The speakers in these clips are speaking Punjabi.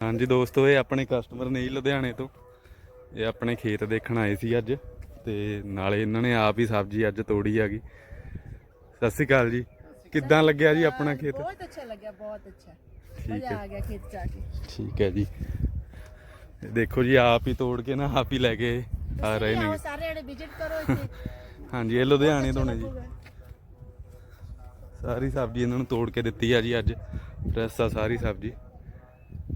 ਹਾਂਜੀ ਦੋਸਤੋ ਇਹ ਆਪਣੇ ਕਸਟਮਰ ਨੇ ਜੀ ਲੁਧਿਆਣੇ ਤੋਂ। ਇਹ ਆਪਣੇ ਖੇਤ ਦੇਖਣ ਆਏ ਸੀ ਅੱਜ ਤੇ ਨਾਲੇ ਇਹਨਾਂ ਨੇ ਆਪ ਹੀ ਸਬਜ਼ੀ ਅੱਜ ਤੋੜੀ ਆ ਗਈ ਸਤਿ ਸ਼੍ਰੀ ਅਕਾਲ ਜੀ। ਕਿੱਦਾਂ ਲੱਗਿਆ ਜੀ ਆਪਣਾ ਖੇਤ? ਬਹੁਤ ਅੱਛਾ ਲੱਗਿਆ ਬਹੁਤ ਅੱਛਾ। ਠੀਕ ਮਜ਼ਾ ਆ ਗਿਆ ਖੇਤ ਜਾ ਕੇ। ਠੀਕ ਹੈ ਜੀ। ਇਹ ਦੇਖੋ ਜੀ ਆਪ ਹੀ ਤੋੜ ਕੇ ਨਾ ਆਪ ਹੀ ਲੈ ਕੇ ਆ ਰਹੇ ਨੇ। ਸਾਰੇ ਜਣੇ ਵਿਜ਼ਿਟ ਕਰੋ ਇੱਥੇ। ਹਾਂਜੀ ਇਹ ਲੁਧਿਆਣੇ ਤੋਂ ਨੇ ਜੀ। ਸਾਰੀ ਸਬਜ਼ੀ ਇਹਨਾਂ ਨੂੰ ਤੋੜ ਕੇ ਦਿੱਤੀ ਆ ਜੀ ਅੱਜ। ਫਰੈਸ਼ ਆ ਸਾਰੀ ਸਬਜ਼ੀ।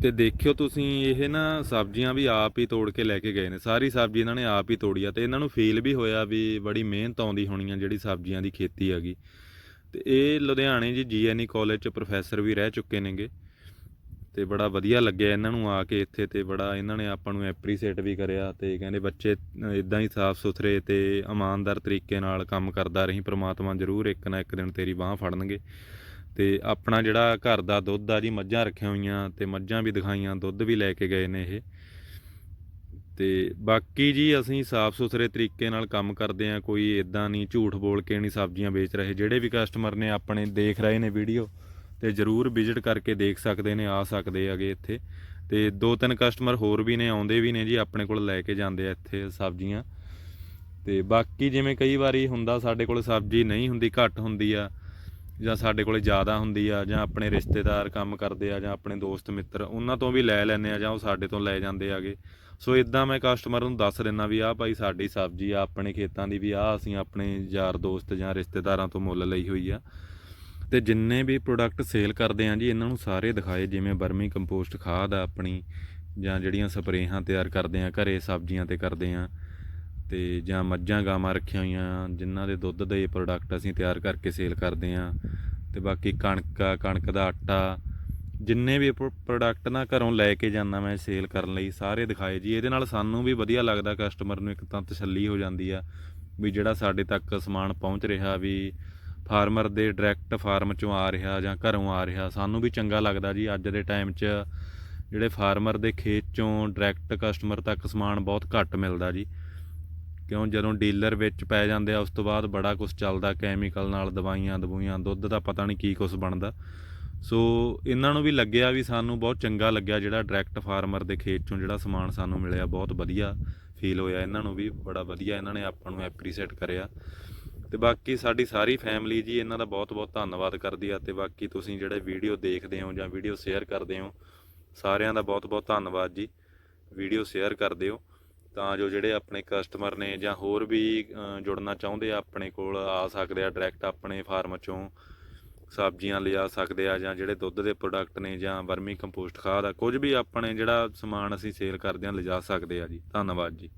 ਤੇ ਦੇਖਿਓ ਤੁਸੀਂ, ਇਹ ਨਾ ਸਬਜ਼ੀਆਂ ਵੀ ਆਪ ਹੀ ਤੋੜ ਕੇ ਲੈ ਕੇ ਗਏ ਨੇ। ਸਾਰੀ ਸਬਜ਼ੀ ਇਹਨਾਂ ਨੇ ਆਪ ਹੀ ਤੋੜੀ ਆ ਤੇ ਇਹਨਾਂ ਨੂੰ ਫੀਲ ਵੀ ਹੋਇਆ ਵੀ ਬੜੀ ਮਿਹਨਤ ਆਉਂਦੀ ਹੋਣੀ ਆ ਜਿਹੜੀ ਸਬਜ਼ੀਆਂ ਦੀ ਖੇਤੀ ਹੈਗੀ। ਤੇ ਇਹ ਲੁਧਿਆਣੇ ਜੀ ਜੀਐਨਈ ਕਾਲਜ ਚ ਪ੍ਰੋਫੈਸਰ ਵੀ ਰਹਿ ਚੁੱਕੇ ਨੇਗੇ। ਤੇ ਬੜਾ ਵਧੀਆ ਲੱਗਿਆ ਇਹਨਾਂ ਨੂੰ ਆ ਕੇ ਇੱਥੇ ਤੇ ਬੜਾ ਇਹਨਾਂ ਨੇ ਆਪਾਂ ਨੂੰ ਐਪਰੀਸ਼ੀਏਟ ਵੀ ਕਰਿਆ ਤੇ ਕਹਿੰਦੇ ਬੱਚੇ ਇਦਾਂ ਹੀ ਸਾਫ਼ ਸੁਥਰੇ ਤੇ ਇਮਾਨਦਾਰ ਤਰੀਕੇ ਨਾਲ ਕੰਮ ਕਰਦਾ ਰਹੀ, ਪ੍ਰਮਾਤਮਾ ਜ਼ਰੂਰ ਇੱਕ ਨਾ ਇੱਕ ਦਿਨ ਤੇਰੀ ਬਾਹ ਫੜਨਗੇ। ਤੇ ਆਪਣਾ ਜਿਹੜਾ ਘਰ ਦਾ ਦੁੱਧ ਆ ਜੀ, ਮੱਝਾਂ ਰੱਖੀਆਂ ਹੋਈਆਂ ਤੇ ਮੱਝਾਂ ਵੀ ਦਿਖਾਈਆਂ, ਦੁੱਧ ਵੀ ਲੈ ਕੇ ਗਏ ਨੇ ਇਹ। ਤੇ ਬਾਕੀ ਜੀ ਅਸੀਂ ਸਾਫ਼ ਸੁਥਰੇ ਤਰੀਕੇ ਨਾਲ ਕੰਮ ਕਰਦੇ ਆ ਕੋਈ ਇਦਾਂ ਨਹੀਂ ਝੂਠ ਬੋਲ ਕੇ ਨਹੀਂ ਸਬਜ਼ੀਆਂ ਵੇਚ ਰਹੇ। ਜਿਹੜੇ ਵੀ ਕਸਟਮਰ ਨੇ ਆਪਣੇ ਦੇਖ ਰਹੇ ਨੇ ਵੀਡੀਓ ਤੇ ਜਰੂਰ ਵਿਜ਼ਿਟ ਕਰਕੇ ਦੇਖ ਸਕਦੇ ਨੇ, ਆ ਸਕਦੇ ਹੈਗੇ ਇੱਥੇ। ਤੇ ਦੋ ਤਿੰਨ ਕਸਟਮਰ ਹੋਰ ਵੀ ਨੇ, ਆਉਂਦੇ ਵੀ ਨੇ ਜੀ, ਆਪਣੇ ਕੋਲ ਲੈ ਕੇ ਜਾਂਦੇ ਆ ਇੱਥੇ ਸਬਜ਼ੀਆਂ। ਤੇ ਬਾਕੀ ਜਿਵੇਂ ਕਈ ਵਾਰੀ ਹੁੰਦਾ, ਸਾਡੇ ਕੋਲ ਸਬਜ਼ੀ ਨਹੀਂ ਹੁੰਦੀ, ਘੱਟ ਹੁੰਦੀ ਆ ਜਾਂ ਸਾਡੇ ਕੋਲੇ ਜ਼ਿਆਦਾ ਹੁੰਦੀ ਆ ਜਾਂ ਆਪਣੇ ਰਿਸ਼ਤੇਦਾਰ ਕੰਮ ਕਰਦੇ ਆ ਜਾਂ ਆਪਣੇ ਦੋਸਤ ਮਿੱਤਰ, ਉਹਨਾਂ ਤੋਂ ਵੀ ਲੈ ਲੈਂਦੇ ਆ ਜਾਂ ਉਹ ਸਾਡੇ ਤੋਂ ਲੈ ਜਾਂਦੇ ਆਗੇ। ਸੋ ਇਦਾਂ ਮੈਂ ਕਸਟਮਰ ਨੂੰ ਦੱਸ ਦਿੰਦਾ ਵੀ ਆਹ ਭਾਈ ਸਾਡੀ ਸਬਜ਼ੀ ਆ, ਆਪਣੇ ਖੇਤਾਂ ਦੀ ਵੀ ਆ ਅਸੀਂ ਆਪਣੇ ਯਾਰ ਦੋਸਤ ਜਾਂ ਰਿਸ਼ਤੇਦਾਰਾਂ ਤੋਂ ਮੁੱਲ ਲਈ ਹੋਈ ਆ। ਤੇ ਜਿੰਨੇ ਵੀ ਪ੍ਰੋਡਕਟ ਸੇਲ ਕਰਦੇ ਆ ਜੀ, ਇਹਨਾਂ ਨੂੰ ਸਾਰੇ ਦਿਖਾਏ, ਜਿਵੇਂ ਬਰਮੀ ਕੰਪੋਸਟ ਖਾਦ ਆ ਆਪਣੀ ਜਾਂ ਜਿਹੜੀਆਂ ਸਪਰੇਹਾਂ ਤਿਆਰ ਕਰਦੇ ਆ, ਘਰੇ ਸਬਜ਼ੀਆਂ ਤੇ ਕਰਦੇ ਆ। ਅਤੇ ਜਾਂ ਮੱਝਾਂ ਗਾਵਾਂ ਰੱਖੀਆਂ ਹੋਈਆਂ, ਜਿਨ੍ਹਾਂ ਦੇ ਦੁੱਧ ਦੇ ਪ੍ਰੋਡਕਟ ਅਸੀਂ ਤਿਆਰ ਕਰਕੇ ਸੇਲ ਕਰਦੇ ਹਾਂ। ਅਤੇ ਬਾਕੀ ਕਣਕ ਆ, ਕਣਕ ਦਾ ਆਟਾ, ਜਿੰਨੇ ਵੀ ਪ੍ਰੋਡਕਟ ਨਾ ਘਰੋਂ ਲੈ ਕੇ ਜਾਂਦਾ ਮੈਂ ਸੇਲ ਕਰਨ ਲਈ, ਸਾਰੇ ਦਿਖਾਏ ਜੀ। ਇਹਦੇ ਨਾਲ ਸਾਨੂੰ ਵੀ ਵਧੀਆ ਲੱਗਦਾ ਕਸਟਮਰ ਨੂੰ ਇੱਕ ਤਾਂ ਤਸੱਲੀ ਹੋ ਜਾਂਦੀ ਆ ਵੀ ਜਿਹੜਾ ਸਾਡੇ ਤੱਕ ਸਮਾਨ ਪਹੁੰਚ ਰਿਹਾ, ਵੀ ਫਾਰਮਰ ਦੇ ਡਾਇਰੈਕਟ ਫਾਰਮ ਚੋਂ ਆ ਰਿਹਾ ਜਾਂ ਘਰੋਂ ਆ ਰਿਹਾ, ਸਾਨੂੰ ਵੀ ਚੰਗਾ ਲੱਗਦਾ ਜੀ। ਅੱਜ ਦੇ ਟਾਈਮ 'ਚ ਜਿਹੜੇ ਫਾਰਮਰ ਦੇ ਖੇਤ ਚੋਂ ਡਾਇਰੈਕਟ ਕਸਟਮਰ ਤੱਕ ਸਮਾਨ ਬਹੁਤ ਘੱਟ ਮਿਲਦਾ ਜੀ। ਕਿਉਂ ਜਦੋਂ ਡੀਲਰ ਵਿੱਚ ਪੈ ਜਾਂਦੇ ਆ, ਉਸ ਤੋਂ ਬਾਅਦ ਬੜਾ ਕੁਝ ਚੱਲਦਾ ਕੈਮੀਕਲ ਨਾਲ ਦਵਾਈਆਂ ਦਵਾਈਆਂ, ਦੁੱਧ ਦਾ ਪਤਾ ਨਹੀਂ ਕੀ ਕੁਝ ਬਣਦਾ। ਸੋ ਇਹਨਾਂ ਨੂੰ ਵੀ ਲੱਗਿਆ ਵੀ ਸਾਨੂੰ ਬਹੁਤ ਚੰਗਾ ਲੱਗਿਆ ਜਿਹੜਾ ਡਾਇਰੈਕਟ ਫਾਰਮਰ ਦੇ ਖੇਤ ਚੋਂ ਜਿਹੜਾ ਸਮਾਨ ਸਾਨੂੰ ਮਿਲਿਆ, ਬਹੁਤ ਵਧੀਆ ਫੀਲ ਹੋਇਆ ਇਹਨਾਂ ਨੂੰ ਵੀ, ਬੜਾ ਵਧੀਆ ਇਹਨਾਂ ਨੇ ਆਪਾਂ ਨੂੰ ਐਪਰੀਸ਼ੀਏਟ ਕਰਿਆ। ਤੇ ਬਾਕੀ ਸਾਡੀ ਸਾਰੀ ਫੈਮਿਲੀ ਜੀ, ਇਹਨਾਂ ਦਾ ਬਹੁਤ ਬਹੁਤ ਧੰਨਵਾਦ ਕਰਦੀ ਆ ਤੇ ਬਾਕੀ ਤੁਸੀਂ ਜਿਹੜੇ ਵੀਡੀਓ ਦੇਖਦੇ ਹੋ ਜਾਂ ਵੀਡੀਓ ਸ਼ੇਅਰ ਕਰਦੇ ਹੋ, ਸਾਰਿਆਂ ਦਾ ਬਹੁਤ ਬਹੁਤ ਧੰਨਵਾਦ ਜੀ। ਵੀਡੀਓ ਸ਼ੇਅਰ ਕਰਦੇ ਹੋ ਤਾਂ ਜੋ ਜਿਹੜੇ ਆਪਣੇ ਕਸਟਮਰ ਨੇ ਜਾਂ ਹੋਰ ਵੀ ਜੁੜਨਾ ਚਾਹੁੰਦੇ ਆ ਆਪਣੇ ਕੋਲ, ਆ ਸਕਦੇ ਆ ਡਾਇਰੈਕਟ ਆਪਣੇ ਫਾਰਮ ਚੋਂ ਸਬਜ਼ੀਆਂ ਲਿਆ ਸਕਦੇ ਆ ਜਾਂ ਜਿਹੜੇ ਦੁੱਧ ਦੇ ਪ੍ਰੋਡਕਟ ਨੇ ਜਾਂ ਵਰਮੀ ਕੰਪੋਸਟ ਖਾਦ ਆ, ਕੁਝ ਵੀ ਆਪਣੇ ਜਿਹੜਾ ਸਮਾਨ ਅਸੀਂ ਸੇਲ ਕਰਦੇ ਆ ਲਿਜਾ ਸਕਦੇ ਆ ਜੀ। ਧੰਨਵਾਦ ਜੀ।